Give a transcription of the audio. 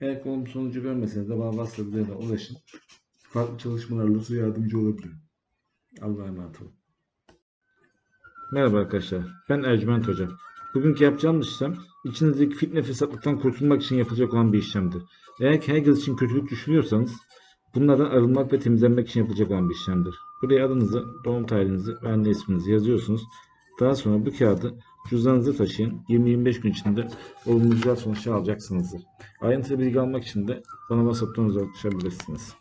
Eğer olumlu sonucu görmeseniz de bana WhatsApp ulaşın. Farklı çalışmalarla size yardımcı olabilirim. Allah'a emanet olun. Merhaba arkadaşlar. Ben Ercüment Hoca. Bugünkü yapacağımız işlem içinizdeki fitne fesatlıktan kurtulmak için yapılacak olan bir işlemdir. Eğer ki herkes için kötülük düşünüyorsanız bunlardan arınmak ve temizlenmek için yapılacak olan bir işlemdir. Buraya adınızı, doğum tarihinizi ve anne isminizi yazıyorsunuz. Daha sonra bu kağıdı cüzdanınıza taşıyın. 20-25 gün içinde olumlu güzel sonuçlar alacaksınızdır. Ayrıntılı bilgi almak için de bana WhatsApp'tan ulaşabilirsiniz.